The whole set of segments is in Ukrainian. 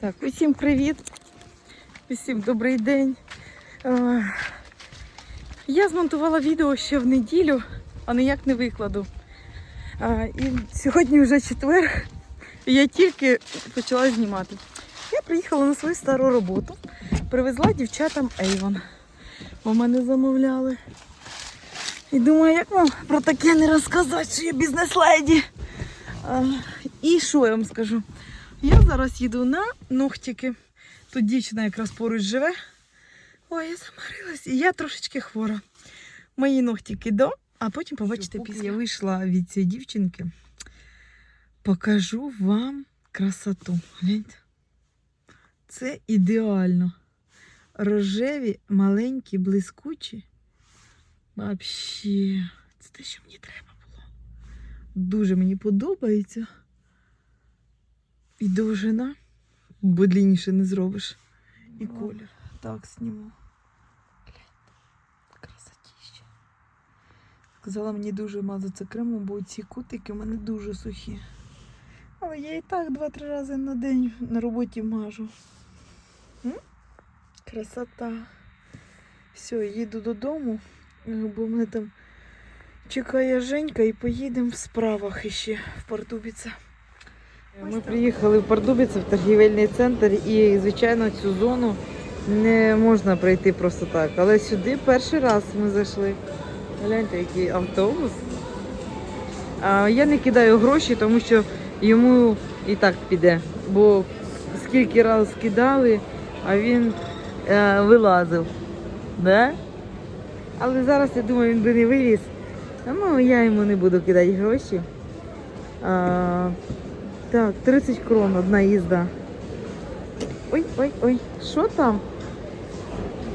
Так, усім привіт, усім добрий день. Е, Я змонтувала відео ще в неділю, а ніяк не викладу. Е, І сьогодні вже четвер, і я тільки почала знімати. Я приїхала на свою стару роботу, привезла дівчатам Avon, бо мене замовляли. І думаю, як вам про таке не розказати, що я бізнес-леді. Е, І що я вам скажу? Я зараз їду на ногтики. Тут дівчина якраз поруч живе. Ой, я замарилась. І я трошечки хвора. Мої ногтики до, а потім побачите поки після. Я вийшла від цієї дівчинки. Покажу вам красоту. Гляньте. Це ідеально. Рожеві, маленькі, блискучі. Вообще, це те, що мені треба було. Дуже мені подобається. І довжина, бо длинніше не зробиш. І Ну. колір. Так. Гляньте, Красотіще. Сказала мені дуже мазатися кремом, бо ці кутики у мене дуже сухі. Але я і так два-три рази на день на роботі мажу. М? Красота. Все, їду додому, бо мене там чекає Женька і поїдемо в справах іще в Портубіце. Ми приїхали в Пардубіце, в торгівельний центр, і, звичайно, цю зону не можна пройти просто так. Але сюди перший раз ми зайшли. Гляньте, який автобус. А, я не кидаю гроші, тому що йому і так піде. Бо скільки раз кидали, а він е, вилазив. Да? Але зараз я думаю, він би не виліз. Ну, я йому не буду кидати гроші. А, так, 30 крон одна їзда. Ой, ой, ой, що там?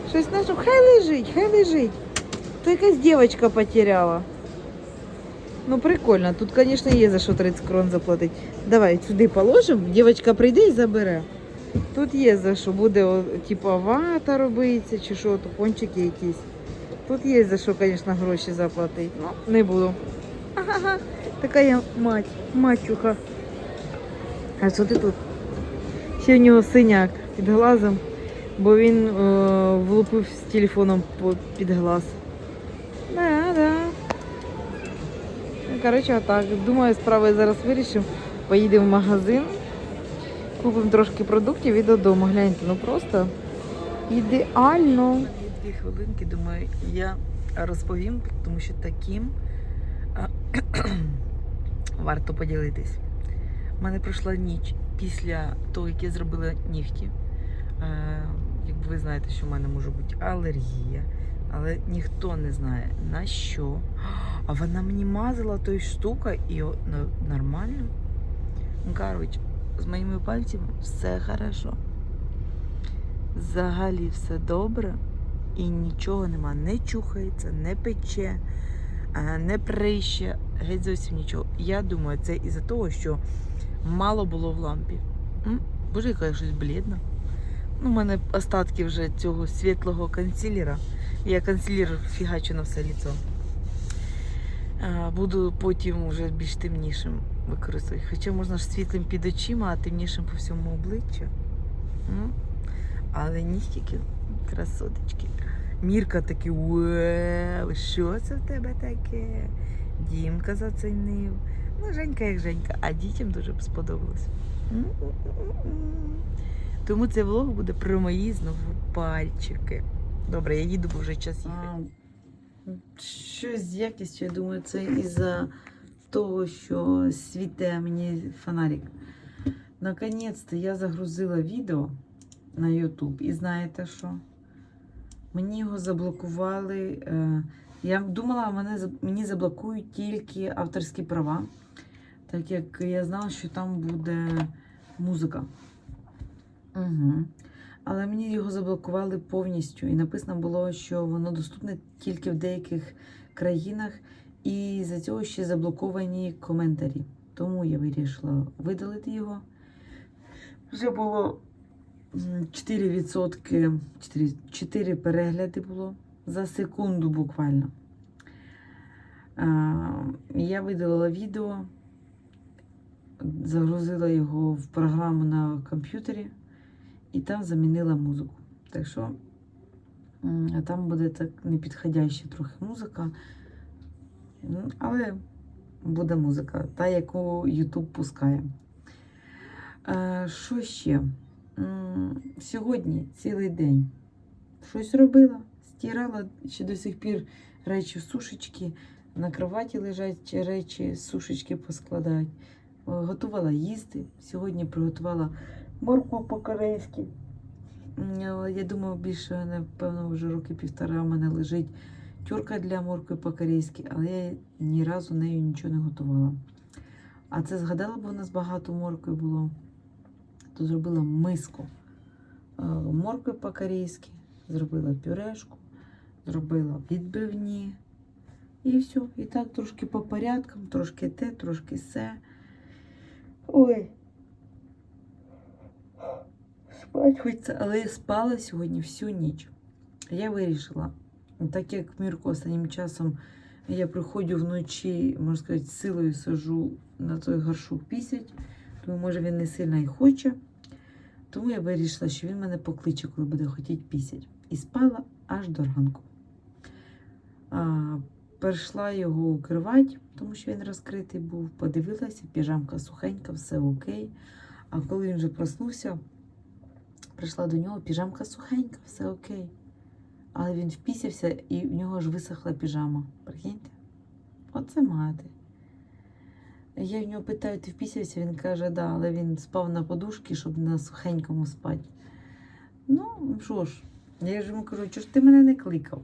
Щось знайшов. Хай лежить, хай лежить. То якась дівчинка потеряла. Ну, прикольно. Тут, звісно, є за що 30 крон заплатити. Давай сюди положимо, дівчинка прийде і забере. Тут є за що, буде типу вата робиться, чи що, то пончики якісь. Тут є за що, звісно, гроші заплатити. Ну, не буду. Ага, така я мать, матюха. А що ти тут? Ще в нього синяк під глазом, бо він е, влупив з телефоном під глаз. Да, да. Ну, Коротше, отак. Думаю, справи зараз вирішимо. Поїдемо в магазин, купимо трошки продуктів і додому. Гляньте, ну просто ідеально. Дві хвилинки, думаю, я розповім, тому що таким варто поділитись. У мене пройшла ніч після того, як я зробила нігті. Е, якби ви знаєте, що в мене може бути алергія, але ніхто не знає на що. А вона мені мазала тою штукою і нормально. Ну, Коротше, з моїми пальцями все хорошо. Взагалі все добре і нічого нема. Не чухається, не пече, е, не прище, геть зовсім нічого. Я думаю, це із-за того, що мало було в лампі. М? Боже, яка я щось блідна. Ну, у мене остатки вже цього світлого консилера. Я консилер фігачу на все ліцо. Буду потім вже більш темнішим використовувати. Хоча можна ж світлим під очима, а темнішим по всьому обличчю. Але нігтики красоточки. Мірка такий, що це в тебе таке? Дімка зацінив. Ну, Женька як Женька, а дітям дуже б сподобалось. Тому цей влог буде про мої знову пальчики. Добре, я їду, бо вже час їхати. Щось з якістю, я думаю, це із-за того, що світе мені фонарик. Наконець-то я загрузила відео на YouTube. І знаєте що? Мені його заблокували. е, Я думала, мене, мені заблокують тільки авторські права, так як я знала, що там буде музика. Угу. Але мені його заблокували повністю. І написано було, що воно доступне тільки в деяких країнах, і за цього ще заблоковані коментарі. Тому я вирішила видалити його. Вже було 4%, 4, 4 перегляди було за секунду буквально. Я видалила відео, загрузила його в програму на комп'ютері. і там замінила музику. Так що там буде так непідходяща трохи музика. Але буде музика, та, яку YouTube пускає. Що ще? Сьогодні цілий день щось робила, стирала ще до сих пір речі сушечки, на кроваті лежать речі, сушечки поскладають. Е, Готувала їсти. Сьогодні приготувала моркву по-корейськи. Я думаю, більше, напевно, вже роки півтора в мене лежить тюрка для моркви по-корейськи, але я ні разу нею нічого не готувала. А це згадала, бо у нас багато моркви було. То зробила миску е, моркви по-корейськи, зробила пюрешку, зробила відбивні. І все. І так трошки по порядкам, трошки те, трошки се. Ой. Спать хочеться, але я спала сьогодні всю ніч. Я вирішила, так як Мірко останнім часом я приходжу вночі, можна сказати, силою сажу на той горшок пісять, тому може він не сильно і хоче. Тому я вирішила, що він мене покличе, коли буде хотіти пісять. І спала аж до ранку. А, перейшла його укривати, тому що він розкритий був. Подивилася, піжамка сухенька, все окей. А коли він вже проснувся, прийшла до нього, піжамка сухенька, все окей. Але він впісявся і в нього ж висохла піжама. Прикиньте? Оце мати. Я в нього питаю, ти впісявся? Він каже, да, але він спав на подушці, щоб на сухенькому спати. Ну, що ж, я ж йому кажу, чого ж ти мене не кликав?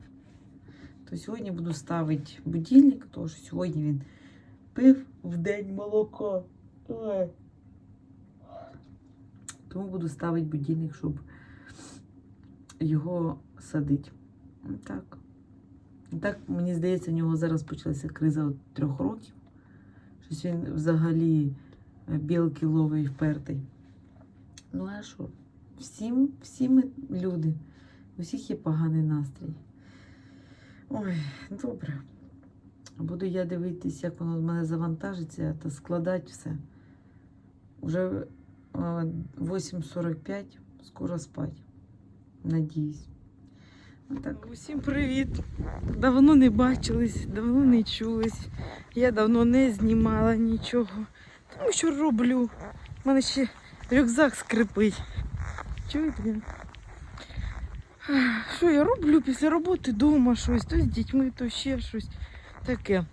То сьогодні буду ставити будильник, тому що сьогодні він пив в день молоко. Ой. Тому буду ставити будильник, щоб його садити. Так. Так, мені здається, у нього зараз почалася криза от трьох років. Щось він взагалі е, білки ловий впертий. Ну, а що? Всім, всі ми люди. У всіх є поганий настрій. Ой, добре. Буду я дивитися, як воно в мене завантажиться та складати все. Уже е, 8.45, скоро спать. Надіюсь. Отак. Усім привіт! Давно не бачились, давно не чулись. Я давно не знімала нічого. Тому що роблю. У мене ще рюкзак скрипить. Чуєте? Що я роблю після роботи вдома щось, то з дітьми, то ще щось таке.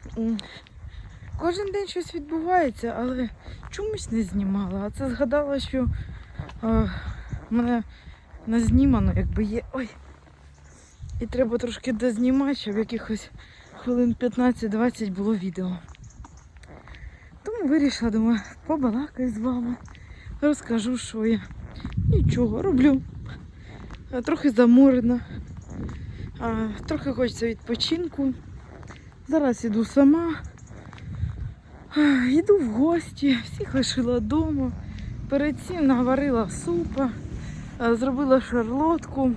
Кожен день щось відбувається, але чомусь не знімала. А це згадала, що а, мене назнімано, якби є. Ой. І треба трошки дознімати, щоб якихось хвилин 15-20 було відео. Тому вирішила, думаю, побалакаю з вами, розкажу, що я. Нічого, роблю. А, Трохи заморена. Трохи хочеться відпочинку. Зараз іду сама. Йду в гості, всіх лишила вдома. Перед цим наварила супа, зробила шарлотку.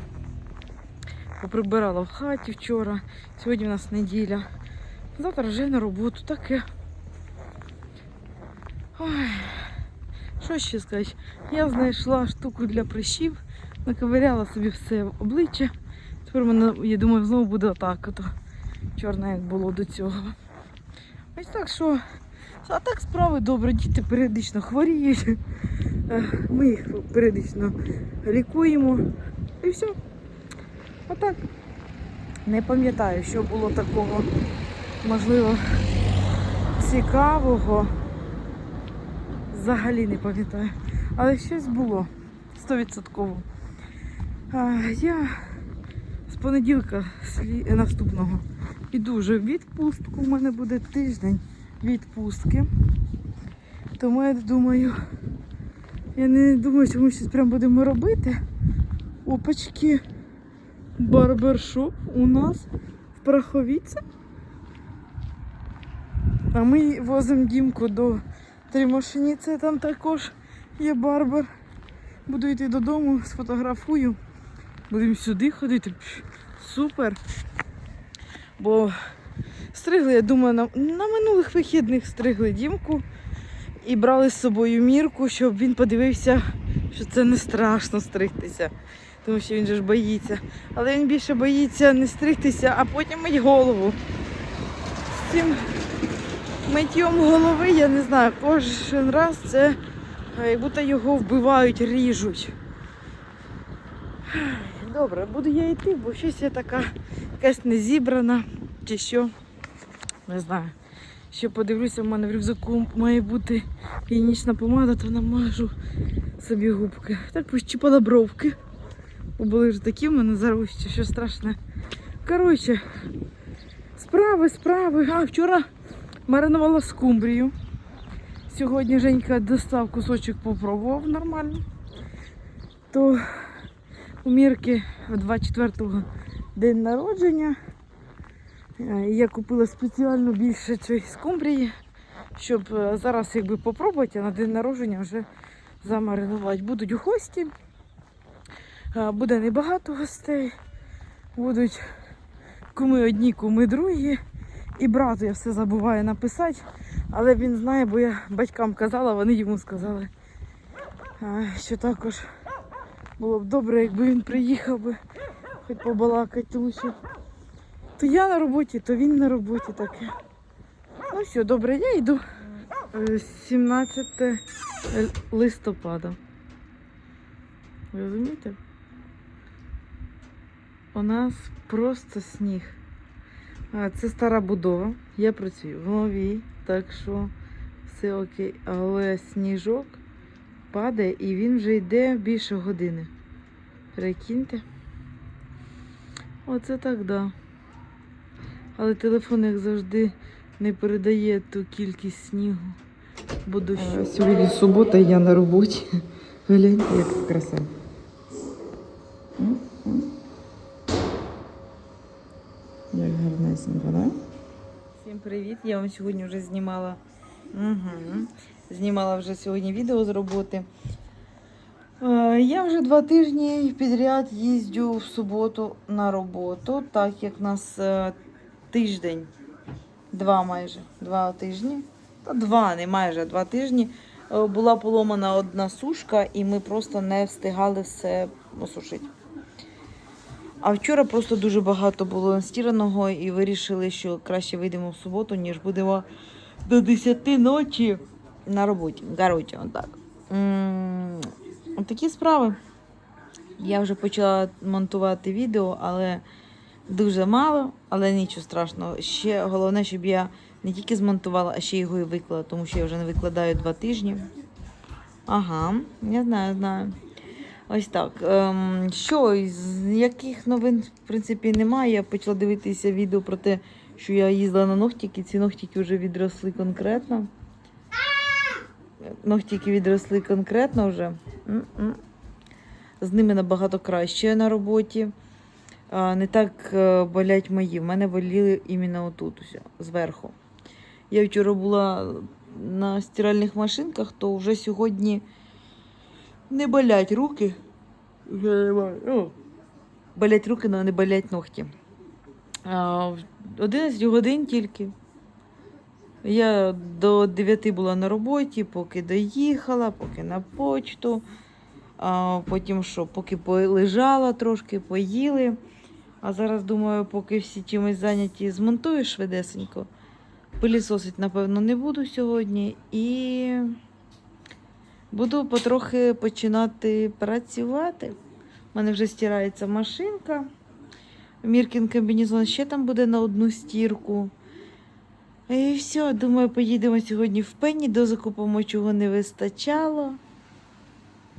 Поприбирала в хаті вчора. Сьогодні у нас неділя. Завтра вже на роботу таке. Ой, що ще сказати? Я знайшла штуку для прищів, наковиряла собі все обличчя. Тепер мене, я думаю, знову буде отак, ото чорне, як було до цього. Ось так що. А так справи добре, діти періодично хворіють. Е, Ми їх періодично лікуємо. І все. Отак. Не пам'ятаю, що було такого, можливо, цікавого. Взагалі не пам'ятаю. Але щось було стовідсотково. Я з понеділка наступного іду вже в відпустку. У мене буде тиждень відпустки. Тому я думаю, я не думаю, що ми щось прям будемо робити. Опачки барбершоп у нас в Пороховіці. А ми возимо Дімку до Тримошиніці, там також є барбер. Буду йти додому, сфотографую. Будемо сюди ходити. Супер. Бо стригли, я думаю, на, на минулих вихідних стригли Дімку і брали з собою мірку, щоб він подивився, що це не страшно стригтися, тому що він же ж боїться. Але він більше боїться не стригтися, а потім мить голову. З цим миттєм голови, я не знаю, кожен раз це як будто його вбивають, ріжуть. Добре, буду я йти, бо щось я така якась не зібрана чи що. Не знаю. Ще подивлюся, в мене в рюкзаку має бути гігієнічна помада, то намажу собі губки. Так пощіпала бровки. Бо були ж такі в мене зарості, що страшне. Коротше, справи, справи. А вчора маринувала скумбрію. Сьогодні Женька достав кусочок, попробував нормально. То у Мірки 24-го день народження. Е, Я купила спеціально більше цієї скумбрії, щоб е, зараз якби попробувати, а на день народження вже замаринувати. Будуть у гості. Е, Буде небагато гостей. Будуть куми одні, куми другі. І брату я все забуваю написати, але він знає, бо я батькам казала, вони йому сказали, що також було б добре, якби він приїхав би, хоч побалакати, тому що то я на роботі, то він на роботі таке. Ну все, добре, я йду. Е, 17 листопада. Ви Розумієте? У нас просто сніг. Це стара будова. Я працюю в новій, так що все окей. Але сніжок падає і він вже йде більше години. Прикиньте. Оце так, да. Але телефон, як завжди, не передає ту кількість снігу. Бо дощу. Сьогодні субота, я на роботі. Гляньте, як краса. Як гарнесенько, да? Всім привіт! Я вам сьогодні вже знімала. Угу. Знімала вже сьогодні відео з роботи. Е, Я вже два тижні підряд їздю в суботу на роботу, так як в нас е, тиждень, два майже, два тижні. Та два, не майже два тижні. Е, Була поломана одна сушка, і ми просто не встигали все осушити. А вчора просто дуже багато було стіраного і вирішили, що краще вийдемо в суботу, ніж будемо до 10 ночі на роботі. Коротше, отак. Такі справи. Я вже почала монтувати відео, але дуже мало, але нічого страшного. Ще головне, щоб я не тільки змонтувала, а ще його і виклала, тому що я вже не викладаю два тижні. Ага, я знаю, знаю. Ось так. Ем, що, з яких новин, в принципі, немає. Я почала дивитися відео про те, що я їздила на ногтики. Ці ногтики вже відросли конкретно. Ногтики відросли конкретно вже. З ними набагато краще на роботі. Не так е, болять мої. В мене боліли іменно отут, зверху. Я вчора була на стиральних машинках, то вже сьогодні не болять руки. О, Болять руки, але не болять ногті. 11 годин тільки. Я до 9 була на роботі, поки доїхала, поки на почту. А потім що, поки полежала трошки, поїли. А зараз думаю, поки всі чимось зайняті, змонтую швидесенько. Пилісосить, напевно, не буду сьогодні. І буду потрохи починати працювати. У мене вже стирається машинка. Міркін комбінезон ще там буде на одну стірку. І все, думаю, поїдемо сьогодні в пені, дозакупимо, чого не вистачало.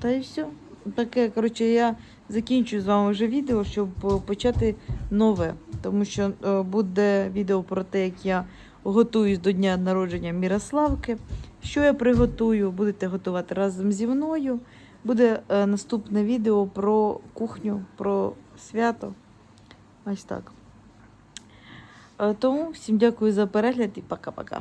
Та і все. Таке, коротше, я закінчую з вами вже відео, щоб е, почати нове. Тому що е, буде відео про те, як я готуюсь до дня народження Мірославки. Що я приготую, будете готувати разом зі мною. Буде е, наступне відео про кухню, про свято. Ось так. Е, Тому всім дякую за перегляд і пока-пока.